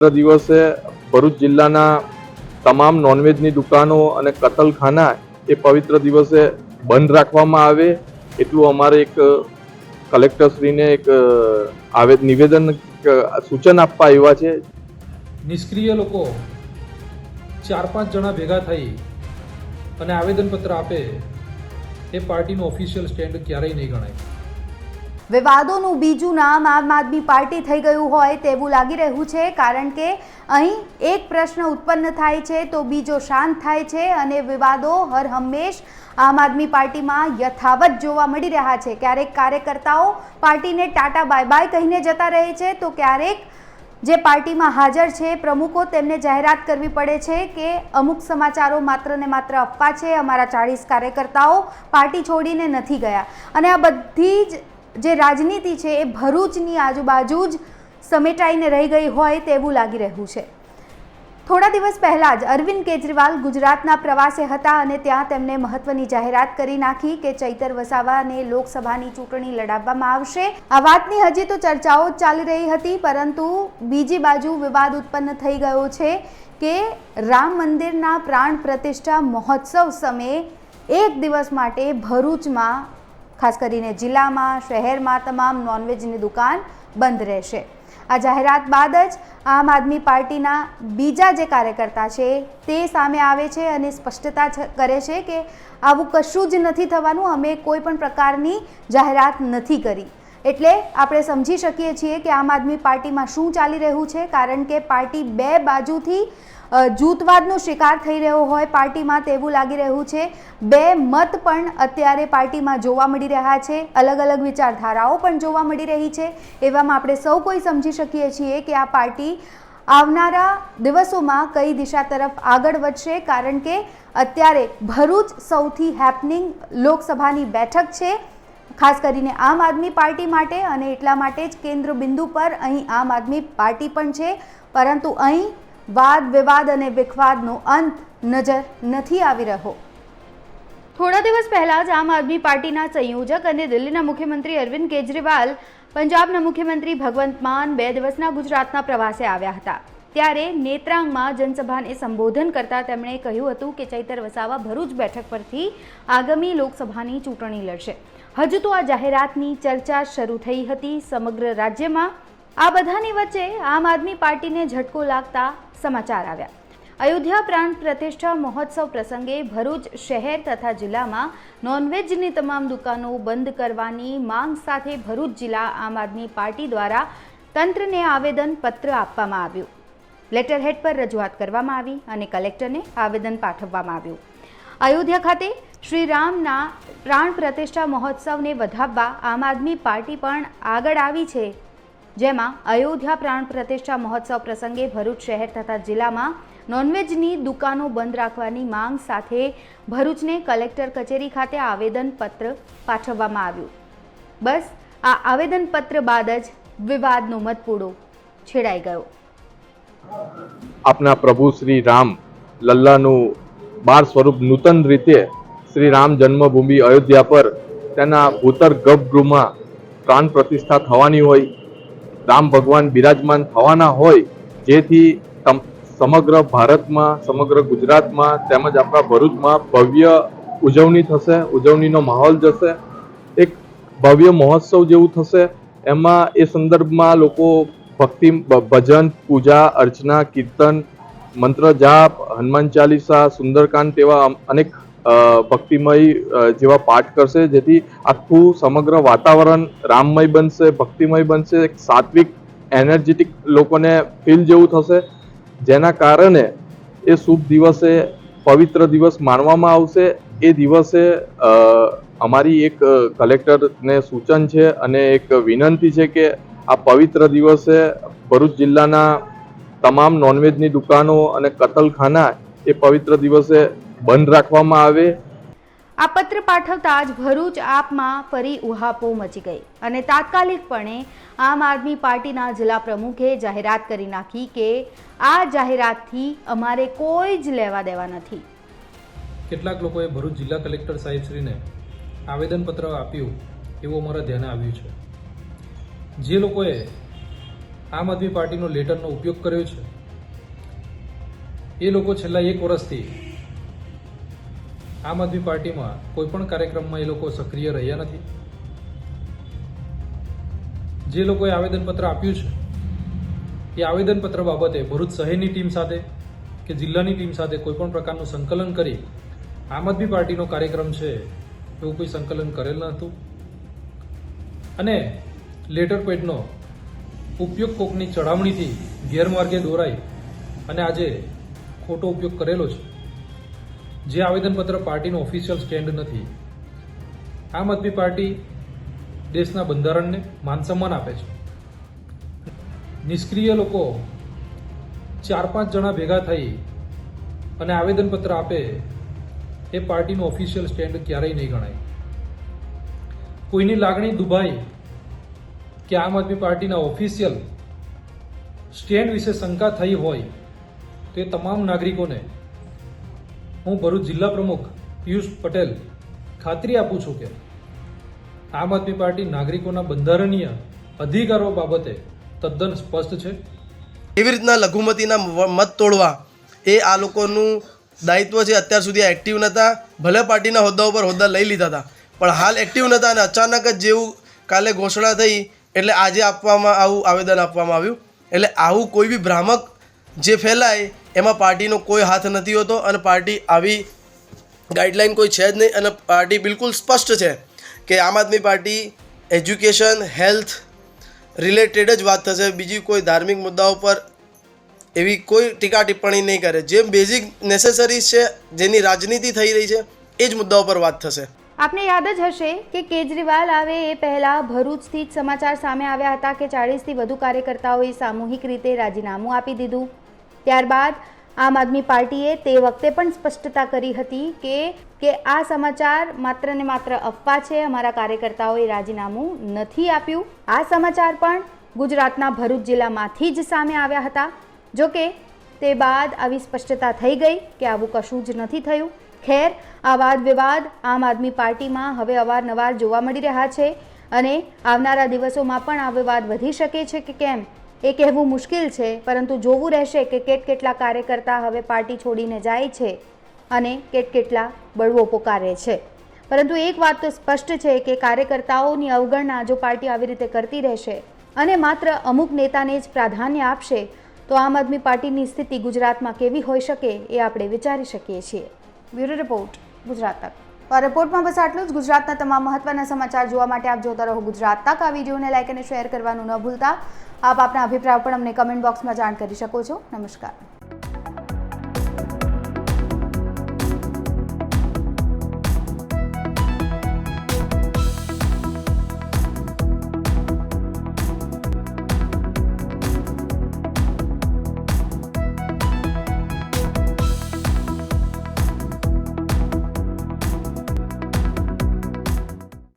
દિવસે ભરૂચ જિલ્લાના તમામ નોનવેજની દુકાનો અને કતલખાના એ પવિત્ર દિવસે બંધ રાખવામાં આવે એટલું અમારે એક કલેક્ટરશ્રીને એક આવે નિવેદન સૂચન આપવા આવ્યા છે. નિષ્ક્રિય લોકો ચાર પાંચ જણા ભેગા થઈ અને આવેદનપત્ર આપે એ પાર્ટીનું ઓફિશિયલ સ્ટેન્ડ ક્યારેય નહીં ગણાય. વિવાદોનું બીજું નામ આમ આદમી પાર્ટી થઈ ગયું હોય તેવું લાગી રહ્યું છે, કારણ કે અહીં એક પ્રશ્ન ઉત્પન્ન થાય છે તો બીજો શાંત થાય છે અને વિવાદો હર હંમેશ આમ આદમી પાર્ટીમાં યથાવત જોવા મળી રહ્યા છે. ક્યારેક કાર્યકર્તાઓ પાર્ટીને ટાટા બાય બાય કહીને જતા રહે છે, તો ક્યારેક જે પાર્ટીમાં હાજર છે પ્રમુખો તેમને જાહેરાત કરવી પડે છે કે અમુક સમાચારો માત્ર ને માત્ર અફવા છે, અમારા ચાળીસ કાર્યકર્તાઓ પાર્ટી છોડીને નથી ગયા. અને આ બધી જ જે રાજનીતિ છે એ ભરૂચની આજુબાજુ જ સમેટાઈને રહી ગઈ હોય તેવું લાગી રહ્યું છે. થોડા દિવસ પહેલાં જ અરવિંદ કેજરીવાલ ગુજરાતના પ્રવાસે હતા અને ત્યાં તેમણે મહત્વની જાહેરાત કરી નાખી કે ચૈતર વસાવાને લોકસભાની ચૂંટણી લડાવવામાં આવશે. આ વાતની હજી તો ચર્ચાઓ ચાલી રહી હતી, પરંતુ બીજી બાજુ વિવાદ ઉત્પન્ન થઈ ગયો છે કે રામ મંદિરના પ્રાણ પ્રતિષ્ઠા મહોત્સવ સમયે એક દિવસ માટે ભરૂચમાં ખાસ કરીને જિલ્લામાં, શહેરમાં તમામ નોનવેજની દુકાન બંધ રહેશે. આ જાહેરાત બાદ જ આમ આદમી પાર્ટીના બીજા જે કાર્યકર્તા છે તે સામે આવે છે અને સ્પષ્ટતા કરે છે કે આવું કશું જ નથી થવાનું, અમે કોઈ પણ પ્રકારની જાહેરાત નથી કરી. એટલે આપણે સમજી શકીએ છીએ કે આમ આદમી પાર્ટીમાં શું ચાલી રહ્યું છે, કારણ કે પાર્ટી બે બાજુથી જૂથવાદનો શિકાર થઈ રહ્યો હોય પાર્ટીમાં તેવું લાગી રહ્યું છે. બે મત પણ અત્યારે પાર્ટીમાં જોવા મળી રહ્યા છે. અલગ અલગ વિચારધારાઓ પણ જોવા મળી રહી છે. એવામાં આપણે સૌ કોઈ સમજી શકીએ છીએ કે આ પાર્ટી આવનારા દિવસોમાં કઈ દિશા તરફ આગળ વધશે, કારણ કે અત્યારે ભરૂચ સૌથી હેપનિંગ લોકસભાની બેઠક છે. ખાસ કરીને આમ આદમી પાર્ટી માટે અને એટલા માટે જ કેન્દ્ર બિંદુ પર અહીં આમ આદમી પાર્ટી પણ છે. પરંતુ અહીં વાદ, વિવાદ અને વિખવાદનો અંત નજર નથી આવી રહ્યો. થોડા દિવસ પહેલાં જ આમ આદમી પાર્ટીના સંયોજક અને દિલ્હીના મુખ્યમંત્રી અરવિંદ કેજરીવાલ પંજાબના મુખ્યમંત્રી ભગવંત માન બે દિવસના ગુજરાતના પ્રવાસે આવ્યા હતા. ત્યારે નેત્રાંગમાં જનસભાને સંબોધન કરતા તેમણે કહ્યું હતું કે ચૈતર વસાવા ભરૂચ બેઠક પરથી આગામી લોકસભાની ચૂંટણી લડશે. હજુ તો આ જાહેરાતની ચર્ચા શરૂ થઈ હતી સમગ્ર રાજ્યમાં. આ બધાની વચ્ચે આમ આદમી પાર્ટીને ઝટકો લાગતા સમાચાર આવ્યા. અયોધ્યા પ્રાણ પ્રતિષ્ઠા મહોત્સવ પ્રસંગે ભરૂચ શહેર તથા જિલ્લામાં નોનવેજની તમામ દુકાનો બંધ કરવાની માંગ સાથે ભરૂચ જિલ્લા આમ આદમી પાર્ટી દ્વારા તંત્રને આવેદન પત્ર આપવામાં આવ્યું. લેટર હેડ પર રજૂઆત કરવામાં આવી અને કલેક્ટરને આવેદન પાઠવવામાં આવ્યું. અયોધ્યા ખાતે શ્રી રામના પ્રાણ પ્રતિષ્ઠા મહોત્સવને વધાવવા આમ આદમી પાર્ટી પણ આગળ આવી છે જેમાં અયોધ્યા પ્રાણ પ્રતિષ્ઠા મહોત્સવ પ્રસંગે ભરૂચ શહેર તથા જિલ્લામાં નોનવેજની દુકાનો બંધ રાખવાની માંગ સાથે ભરૂચને કલેક્ટર કચેરી ખાતે આવેદનપત્ર પાઠવવામાં આવ્યું. બસ, આ આવેદનપત્ર બાદ જ વિવાદનો મતપૂડો છેડાઈ ગયો. આપના પ્રભુ શ્રી રામ લલ્લાનું બાર સ્વરૂપ નૂતન રીતે શ્રી રામ જન્મભૂમિ અયોધ્યા પર તેના ભૂતર ગર્ભગૃહમાં પ્રાણ પ્રતિષ્ઠા થવાની હોય રામ ભગવાન બિરાજમાન થવાના હોય, જેથી સમગ્ર ભારતમાં, સમગ્ર ગુજરાતમાં તેમજ આપણા ભરૂચમાં ભવ્ય ઉજવણી થશે, ઉજવણીનો માહોલ જશે. એક ભવ્ય મહોત્સવ જેવું થશે. એમાં એ સંદર્ભમાં લોકો ભક્તિ ભજન, પૂજા, અર્ચના, કીર્તન, મંત્ર જાપ, હનુમાન ચાલીસા, સુંદરકાંડ તેવા અનેક ભક્તિમય જેવા પાઠ કરશે, જેથી આખું સમગ્ર વાતાવરણ રામમય બનશે, ભક્તિમય બનશે, એક સાત્વિક, એનર્જેટિક લોકોને ફીલ જેવું થશે. જેના કારણે એ શુભ દિવસે પવિત્ર દિવસ માનવામાં આવશે. એ દિવસે અમારી એક કલેક્ટરને સૂચન છે અને એક વિનંતી છે કે આ પવિત્ર દિવસે ભરૂચ જિલ્લાના તમામ નોનવેજની દુકાનો અને કતલખાના એ પવિત્ર દિવસે બંધ રાખવામાં આવે? આ પત્ર પાઠવતા જ ભરૂચ આપમાં ફરી ઉહાપો મચી ગઈ અને તાત્કાલિકપણે આમ આદમી પાર્ટીના જિલ્લા પ્રમુખે જાહેરાત કરી નાખી કે આ જાહેરાતથી અમારે કોઈ જ લેવા દેવા નથી. કેટલાક લોકોએ ભરૂચ જિલ્લા કલેક્ટર સાહેબશ્રીને આવેદનપત્ર આપ્યું એવું અમારા ધ્યાને આવ્યું છે. જે લોકોએ આમ આદમી પાર્ટીનો લેટરનો ઉપયોગ કર્યો છે એ લોકો છેલ્લા એક વર્ષથી આમ આદમી પાર્ટીમાં કોઈ પણ કાર્યક્રમમાં એ લોકો સક્રિય રહ્યા નથી. જે લોકોએ આવેદનપત્ર આપ્યું છે, એ આવેદનપત્ર બાબતે ભરૂચ શહેરની ટીમ સાથે કે જિલ્લાની ટીમ સાથે કોઈ પણ પ્રકારનું સંકલન કરી આમ આદમી પાર્ટીનો કાર્યક્રમ છે, એવું કોઈ સંકલન કરેલ ન હતું અને લેટર પેડનો ઉપયોગ કોકની ચડામણીથી ગેરમાર્ગે દોરાઈ અને આજે ખોટો ઉપયોગ કરેલો છે. જે આવેદનપત્ર પાર્ટીનું ઓફિશિયલ સ્ટેન્ડ નથી. આમ આદમી પાર્ટી દેશના બંધારણને માન સન્માન આપે છે. નિષ્ક્રિય લોકો ચાર પાંચ જણા ભેગા થઈ અને આવેદનપત્ર આપે એ પાર્ટીનું ઓફિશિયલ સ્ટેન્ડ ક્યારેય નહીં ગણાય. કોઈની લાગણી દુભાઈ કે આમ આદમી પાર્ટીના ઓફિશિયલ સ્ટેન્ડ વિશે શંકા થઈ હોય તો એ તમામ નાગરિકોને હું ભરૂચ જિલ્લા પ્રમુખ પિયુષ પટેલ ખાતરી આપું છું કે આમ આદમી પાર્ટી નાગરિકોના બંધારણીય અધિકારો બાબતે તદ્દન સ્પષ્ટ છે. એવી રીતના લઘુમતીના મત તોડવા એ આ લોકોનું દાયિત્વ છે, અત્યાર સુધી એક્ટિવ નહોતા ભલે પાર્ટીના હોદ્દા ઉપર હોદ્દા લઈ લીધા હતા, પણ હાલ એક્ટિવ નહોતા અને અચાનક જ જેવું કાલે ઘોષણા થઈ એટલે આજે આપવામાં આવું આવેદન આપવામાં આવ્યું. એટલે આવું કોઈ બી ભ્રામક જે ફેલાય એમાં પાર્ટીનો કોઈ હાથ નથી હોતો અને પાર્ટી આવી ગાઈડલાઈન કોઈ છે જ નહીં અને પાર્ટી બિલકુલ સ્પષ્ટ છે કે Aam Aadmi party education, health related જ વાત થશે. બીજી કોઈ ધાર્મિક મુદ્દાઓ પર એવી કોઈ ટીકા ટિપ્પણી નહીં કરે. જે બેઝિક નેસેસરીઝ છે, જેની રાજનીતિ થઈ રહી છે, એ જ મુદ્દાઓ પર વાત થશે. આપને યાદ જ હશે કે કેજરીવાલ આવે એ પહેલાં ભરૂચથી જ સમાચાર સામે આવ્યા હતા કે ચાળીસથી વધુ કાર્યકર્તાઓએ સામૂહિક રીતે રાજીનામું આપી દીધું. ત્યારબાદ આમ આદમી પાર્ટીએ તે વખતે પણ સ્પષ્ટતા કરી હતી કે કે આ સમાચાર માત્ર ને માત્ર અફવા છે, અમારા કાર્યકર્તાઓએ રાજીનામું નથી આપ્યું. આ સમાચાર પણ ગુજરાતના ભરૂચ જિલ્લામાંથી જ સામે આવ્યા હતા. જોકે તે બાદ આવી સ્પષ્ટતા થઈ ગઈ કે આવું કશું જ નથી થયું. ખેર, આ વાદ વિવાદ આમ આદમી પાર્ટીમાં હવે અવારનવાર જોવા મળી રહ્યા છે અને આવનારા દિવસોમાં પણ આ વિવાદ વધી શકે છે કે કેમ? એ કહેવું મુશ્કેલ છે, પરંતુ જોવું રહેશે કે કેટ કેટલા કાર્યકર્તા હવે પાર્ટી છોડીને જાય છે અને કેટ કેટલા બળવો પોકારે છે. પરંતુ એક વાત તો સ્પષ્ટ છે કે કાર્યકર્તાઓની અવગણના જો પાર્ટી આવી રીતે કરતી રહેશે અને માત્ર અમુક નેતાને જ પ્રાધાન્ય આપશે, તો આમ આદમી પાર્ટીની સ્થિતિ ગુજરાતમાં કેવી હોઈ શકે એ આપણે વિચારી શકીએ છીએ. બ્યુરો રિપોર્ટ ગુજરાત તક આ રિપોર્ટમાં બસ આટલું જ. ગુજરાતના તમામ મહત્વના સમાચાર જોવા માટે આપ જોતા રહો ગુજરાત તક. આ વિડીયોને લાઇક અને શેર કરવાનું ન ભૂલતા. આપ આપના અભિપ્રાય પણ અમને કમેન્ટ બોક્સમાં જાણ કરી શકો છો. નમસ્કાર.